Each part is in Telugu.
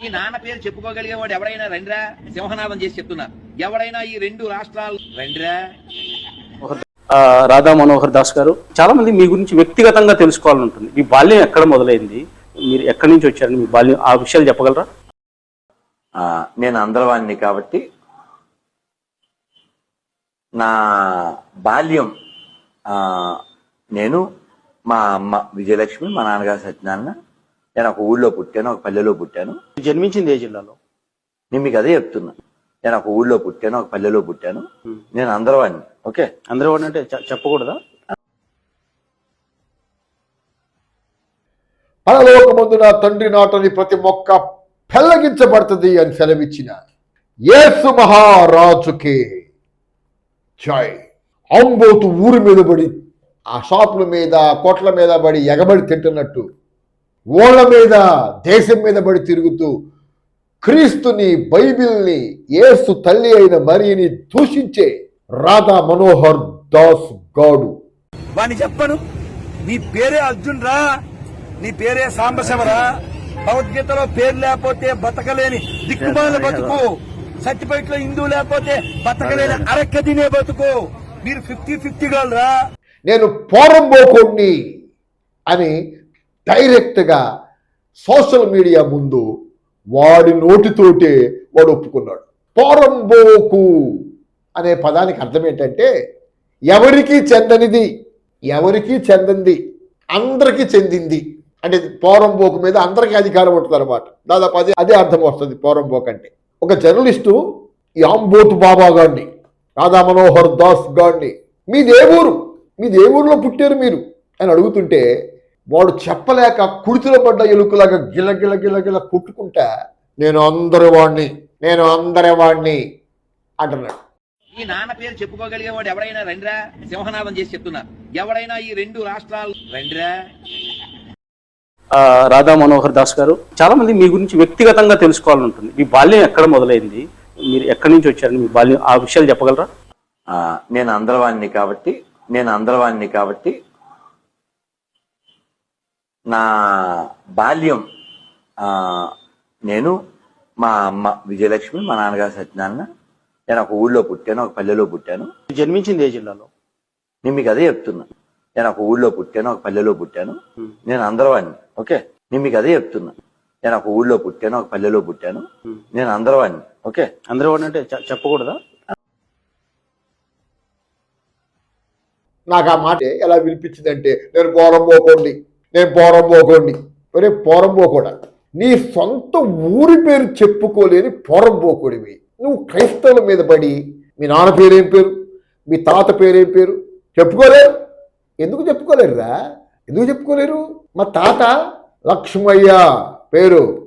ఈ నాన్న పేరు చెప్పుకోగలిగేవాడు ఎవడైనా రండిరా? సింహనాదం చేసి చెప్తున్నా. ఎవడైనా ఈ రెండు రాష్ట్రాలు రండిరా? రాధా మనోహర్ దాస్ గారు చాలా మంది మీ గురించి వ్యక్తిగతంగా తెలుసుకోవాలని ఉంటుంది మీ బాల్యం ఎక్కడ మొదలైంది? మీరు ఎక్కడి నుంచి వచ్చారని మీ బాల్యం ఆ విషయాలు చెప్పగలరా? నేను అందరవాణ్ణి కాబట్టి నా బాల్యం ఆ, నేను మా అమ్మ విజయలక్ష్మి మా నాన్నగారు సత్యనారాయణ నేను ఒక ఊళ్ళో పుట్టాను ఒక పల్లెలో పుట్టాను. జన్మించింది ఏ జిల్లాలో? నేను మీకు అదే చెప్తున్నా. నేను ఒక ఊళ్ళో పుట్టాను ఒక పల్లెలో పుట్టాను. నేను అందరవాణ్ణి ఓకే? అందరూ అంటే చెప్పకూడదా? పరలోకమందున తండ్రి నాటని ప్రతి మొక్క పెల్లగించబడుతుంది అని సెలవిచ్చిన యేసు మహారాజుకి. జై. అంబోతు ఊరి మీద పడి ఆ షాపుల మీద కొట్ల మీద పడి ఎగబడి తింటున్నట్టు ఓళ్ళ మీద దేశం మీద పడి తిరుగుతూ క్రీస్తుని బైబిల్ని యేసు తల్లి అయిన మరియని దూషించే రాధా మనోహర్ దాస్ గాడు. వాణ్ణి చెప్పను. నీ పేరే అర్జున్ రా నీ పేరే సాంబశివరా. భగవద్గీతలో పేరు లేకపోతే బతకలేని దిక్కుమాల బతుకు సర్టిఫికెట్లో హిందూ లేకపోతే బతకలేని అరక్క తినే బతుకు. మీరు ఫిఫ్టీ ఫిఫ్టీ రా నేను పోరంబోకోడిని అని డైరెక్ట్గా సోషల్ మీడియా ముందు వాడి నోటితోటే వాడు ఒప్పుకున్నాడు. పోరంబోకు అనే పదానికి అర్థం ఏంటంటే ఎవరికి చెందనిది ఎవరికి చెందంది అందరికీ చెందింది అంటే పోరంబోకు మీద అందరికీ అధికారం ఉంటుంది అనమాట దాదాపు అదే అదే అర్థం వస్తుంది పోరంబోక్ అంటే. ఒక జర్నలిస్టు ఈ బాబా గారిని రాధా మనోహర్ దాస్ గారిని మీ ఊరు? మీ ఊరిలో పుట్టారు మీరు? అని అడుగుతుంటే వాడు చెప్పలేక కుడితిలో పడ్డ ఎలుకలాగా గిల గిల గిల గిల కొట్టుకుంటా నేను అందరి వాడిని నేను అందరి వాడిని అంటున్నాడు. ఈ నాన్న పేరు చెప్పుకోగలిగేవాడు ఎవడైనా రండిరా? సింహనాదం చేసి చెప్తున్నా ఎవడైనా ఈ రెండు రాష్ట్రాలు రండిరా? ఆ, రాధా మనోహర్ దాస్ గారు చాలా మంది మీ గురించి వ్యక్తిగతంగా తెలుసుకోవాలని ఉంటుంది మీ బాల్యం ఎక్కడ మొదలైంది? మీరు ఎక్కడి నుంచి వచ్చారని మీ బాల్యం ఆ విషయాలు చెప్పగలరా? ఆ, నేను అందరవాణ్ణి కాబట్టి నేను అందరవాణ్ణి కాబట్టి నా బాల్యం ఆ, నేను మా అమ్మ విజయలక్ష్మి మా నాన్నగారు సత్యనారాయణ. నేను ఒక ఊళ్ళో పుట్టాను ఒక పల్లెలో పుట్టాను. జన్మించింది ఏ జిల్లాలో? నేను మీకు అదే చెప్తున్నా. నేను ఒక ఊళ్ళో పుట్టాను ఒక పల్లెలో పుట్టాను. నేను అందరవాణ్ణి ఓకే? నేను మీకు అదే చెప్తున్నా. నేను ఒక ఊళ్ళో పుట్టాను ఒక పల్లెలో పుట్టాను. నేను అందరవాణ్ణి ఓకే? అందరూ అంటే చెప్పకూడదా? నాకు ఆ మాట ఎలా వినిపించిందంటే నేను పోరం పోకోండి. నేను పోరం పోకోండి ఒరే పోరం నీ సొంత ఊరి పేరు చెప్పుకోలేని పొరంబోకోడివి నువ్వు క్రైస్తవుల మీద పడి మీ నాన్న పేరేం పేరు? మీ తాత పేరేం పేరు? చెప్పుకోలేరు? ఎందుకు చెప్పుకోలేరురా? ఎందుకు చెప్పుకోలేరు? మా తాత లక్ష్మయ్య పేరు.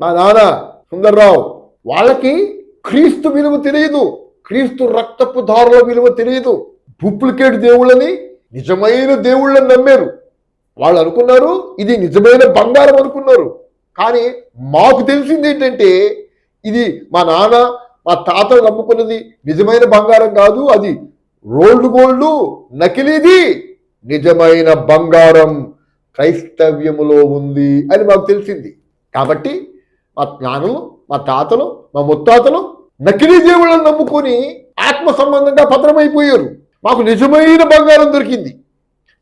మా నాన్న సుందర్రావు. వాళ్ళకి క్రీస్తు విలువ తెలియదు. క్రీస్తు రక్తపు దారుల విలువ తెలియదు. డూప్లికేట్ దేవుళ్ళని నిజమైన దేవుళ్ళని నమ్మారు. వాళ్ళు అనుకున్నారు ఇది నిజమైన బంగారం అనుకున్నారు. కానీ మాకు తెలిసింది ఏంటంటే ఇది మా నాన్న మా తాత నమ్ముకున్నది నిజమైన బంగారం కాదు అది రోల్డ్ గోల్డ్ నకిలీది నిజమైన బంగారం క్రైస్తవ్యములో ఉంది అని మాకు తెలిసింది. కాబట్టి మా జ్ఞానులు మా తాతలు మా ముత్తాతలు నకిలీ దేవుళ్ళని నమ్ముకొని ఆత్మ సంబంధంగా భద్రమైపోయారు. మాకు నిజమైన బంగారం దొరికింది.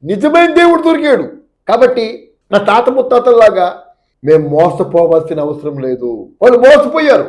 నిజమైన దేవుడు దొరికాడు. కాబట్టి నా తాత ముత్తాతల్లాగా మేము మోసపోవాల్సిన అవసరం లేదు. వాళ్ళు మోసపోయారు.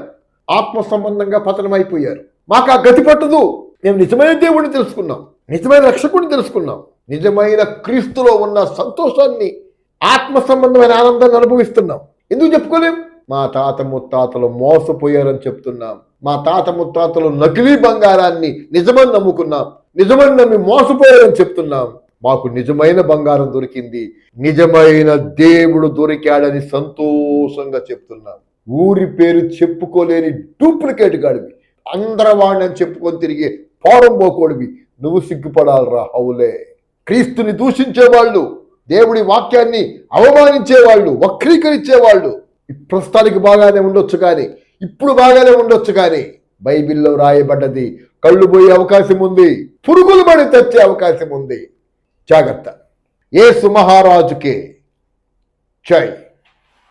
ఆత్మ సంబంధంగా పతనమైపోయారు. మాకు ఆ గతి పట్టదు. మేము నిజమైన దేవుడిని తెలుసుకున్నాం. నిజమైన రక్షకుడిని తెలుసుకున్నాం. నిజమైన క్రీస్తులో ఉన్న సంతోషాన్ని ఆత్మ సంబంధమైన ఆనందాన్ని అనుభవిస్తున్నాం. ఎందుకు చెప్పుకోలేం? మా తాత ముత్తాతలు మోసపోయారని చెప్తున్నాం. మా తాత ముత్తాతలు నకిలీ బంగారాన్ని నిజమని నమ్ముకున్నాం. నిజమని నమ్మి మోసపోయారని చెప్తున్నాం. మాకు నిజమైన బంగారం దొరికింది. నిజమైన దేవుడు దొరికాడని సంతోషంగా చెప్తున్నాను ఊరి పేరు చెప్పుకోలేని డూప్లికేట్ గాడివి. అందరవాణ్ణి అని చెప్పుకొని తిరిగి పోరంబోకోడివి నువ్వు సిగ్గుపడాలరా హౌలే. క్రీస్తుని దూషించేవాళ్ళు దేవుడి వాక్యాన్ని అవమానించేవాళ్ళు వక్రీకరించేవాళ్ళు ఈ ప్రస్తుతానికి బాగానే ఉండొచ్చు కానీ ఇప్పుడు బాగానే ఉండొచ్చు కానీ బైబిల్లో రాయబడ్డది కళ్ళు పోయే అవకాశం ఉంది పురుగులు పడి తెచ్చే అవకాశం ఉంది. జాగ్రత్త. ఏ సుమహారాజుకే జై.